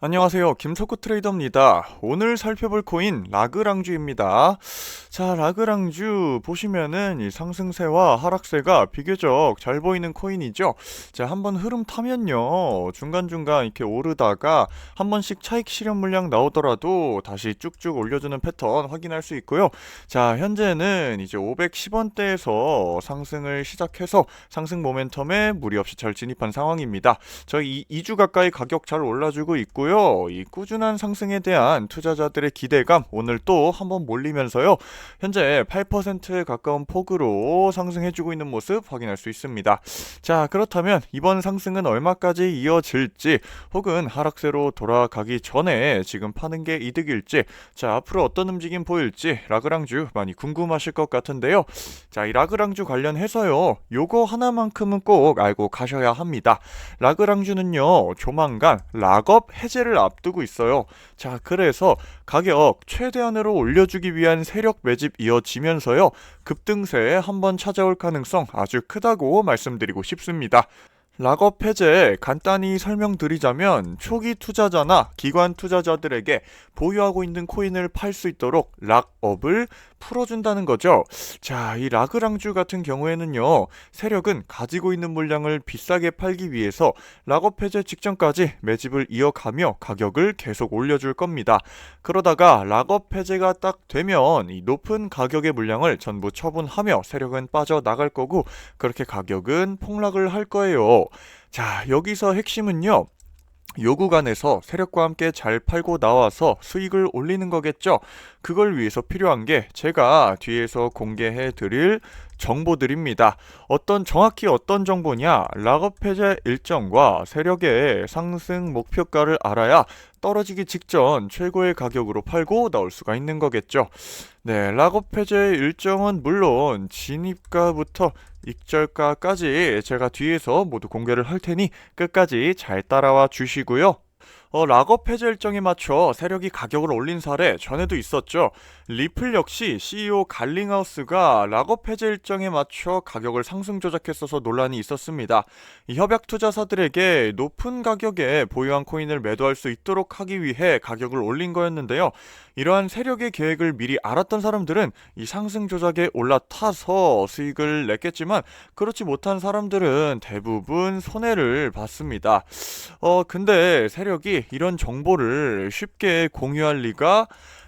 안녕하세요. 김석구 트레이더입니다. 오늘 살펴볼 코인 라그랑주입니다. 자, 라그랑주 보시면은 이 상승세와 하락세가 비교적 잘 보이는 코인이죠. 자, 한번 흐름 타면요. 중간중간 이렇게 오르다가 한 번씩 차익 실현 물량 나오더라도 다시 쭉쭉 올려주는 패턴 확인할 수 있고요. 자, 현재는 이제 510원대에서 상승을 시작해서 상승 모멘텀에 무리 없이 잘 진입한 상황입니다. 저희 2주 가까이 가격 잘 올라주고 있고요. 있고요. 이 꾸준한 상승에 대한 투자자들의 기대감 오늘 또 한번 몰리면서요. 현재 8%에 가까운 폭으로 상승해주고 있는 모습 확인할 수 있습니다. 자 그렇다면 이번 상승은 얼마까지 이어질지 혹은 하락세로 돌아가기 전에 지금 파는 게 이득일지 자 앞으로 어떤 움직임 보일지 라그랑주 많이 궁금하실 것 같은데요. 자 이 라그랑주 관련해서요. 요거 하나만큼은 꼭 알고 가셔야 합니다. 라그랑주는요 조만간 락업 해제 해제를 앞두고 있어요. 자, 그래서 가격 최대한으로 올려주기 위한 세력 매집 이어지면서요. 급등세에 한번 찾아올 가능성 아주 크다고 말씀드리고 싶습니다. 락업 해제 간단히 설명드리자면 초기 투자자나 기관 투자자들에게 보유하고 있는 코인을 팔 수 있도록 락업을 풀어준다는 거죠. 자, 이 라그랑주 같은 경우에는요, 세력은 가지고 있는 물량을 비싸게 팔기 위해서 락업 해제 직전까지 매집을 이어가며 가격을 계속 올려줄 겁니다. 그러다가 락업 해제가 딱 되면 이 높은 가격의 물량을 전부 처분하며 세력은 빠져나갈 거고 그렇게 가격은 폭락을 할 거예요. 자, 여기서 핵심은요. 요 구간에서 세력과 함께 잘 팔고 나와서 수익을 올리는 거겠죠. 그걸 위해서 필요한 게 제가 뒤에서 공개해 드릴 정보들입니다. 어떤 정확히 어떤 정보냐? 락업 해제 일정과 세력의 상승 목표가를 알아야 떨어지기 직전 최고의 가격으로 팔고 나올 수가 있는 거겠죠. 네, 락업 해제 일정은 물론 진입가부터 익절가까지 제가 뒤에서 모두 공개를 할 테니 끝까지 잘 따라와 주시고요. 어, 락업 해제 일정에 맞춰 세력이 가격을 올린 사례 전에도 있었죠. 리플 역시 CEO 갈링하우스가 락업 해제 일정에 맞춰 가격을 상승 조작했어서 논란이 있었습니다. 협약 투자사들에게 높은 가격에 보유한 코인을 매도할 수 있도록 하기 위해 가격을 올린 거였는데요. 이러한 세력의 계획을 미리 알았던 사람들은 이 상승 조작에 올라타서 수익을 냈겠지만 그렇지 못한 사람들은 대부분 손해를 봤습니다. 어 근데 세력이 이런 정보를 쉽게 공유할 리가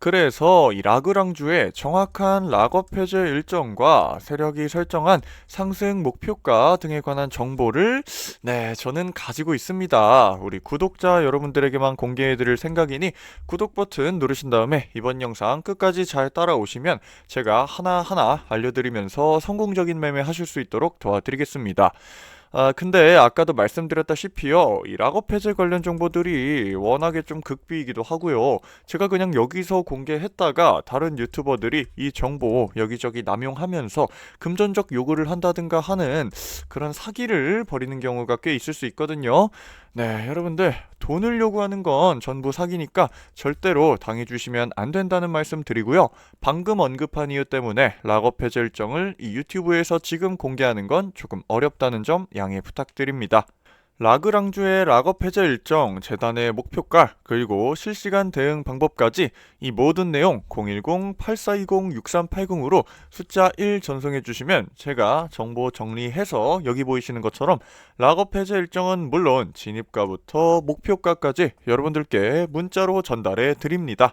그래서 이 라그랑주의 정확한 락업 해제 일정과 세력이 설정한 상승 목표가 등에 관한 정보를 네, 저는 가지고 있습니다. 우리 구독자 여러분들에게만 공개해 드릴 생각이니 구독 버튼 누르신 다음에 이번 영상 끝까지 잘 따라오시면 제가 하나하나 알려드리면서 성공적인 매매 하실 수 있도록 도와드리겠습니다. 아, 근데 아까도 말씀드렸다시피요. 이 락업 해제 관련 정보들이 워낙에 좀 극비이기도 하고요. 제가 그냥 여기서 공개했다가 다른 유튜버들이 이 정보 여기저기 남용하면서 금전적 요구를 한다든가 하는 그런 사기를 벌이는 경우가 꽤 있을 수 있거든요. 네, 여러분들 돈을 요구하는 건 전부 사기니까 절대로 당해주시면 안 된다는 말씀 드리고요. 방금 언급한 이유 때문에 락업 해제 일정을 이 유튜브에서 지금 공개하는 건 조금 어렵다는 점 양해 부탁드립니다. 라그랑주의 락업 해제 일정, 재단의 목표가, 그리고 실시간 대응 방법까지 이 모든 내용 010-8420-6380으로 숫자 1 전송해 주시면 제가 정보 정리해서 여기 보이시는 것처럼 락업 해제 일정은 물론 진입가부터 목표가까지 여러분들께 문자로 전달해 드립니다.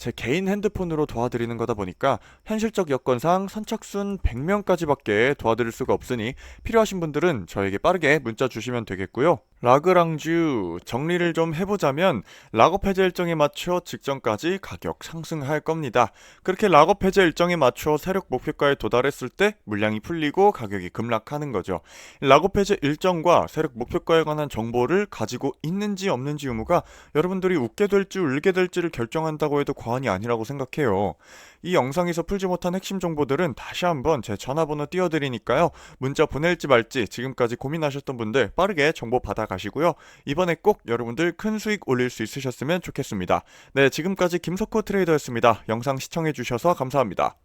제 개인 핸드폰으로 도와드리는 거다 보니까 현실적 여건상 선착순 100명까지밖에 도와드릴 수가 없으니 필요하신 분들은 저에게 빠르게 문자 주시면 되겠고요. 라그랑주 정리를 좀 해보자면 락업 해제 일정에 맞춰 직전까지 가격 상승할 겁니다. 그렇게 락업 해제 일정에 맞춰 세력 목표가에 도달했을 때 물량이 풀리고 가격이 급락하는 거죠. 락업 해제 일정과 세력 목표가에 관한 정보를 가지고 있는지 없는지 의무가 여러분들이 웃게 될지 울게 될지를 결정한다고 해도 과언이 아니라고 생각해요. 이 영상에서 풀지 못한 핵심 정보들은 다시 한번 제 전화번호 띄워드리니까요. 문자 보낼지 말지 지금까지 고민하셨던 분들 빠르게 정보 받아가시고요. 이번에 꼭 여러분들 큰 수익 올릴 수 있으셨으면 좋겠습니다. 네, 지금까지 김석호 트레이더였습니다. 영상 시청해주셔서 감사합니다.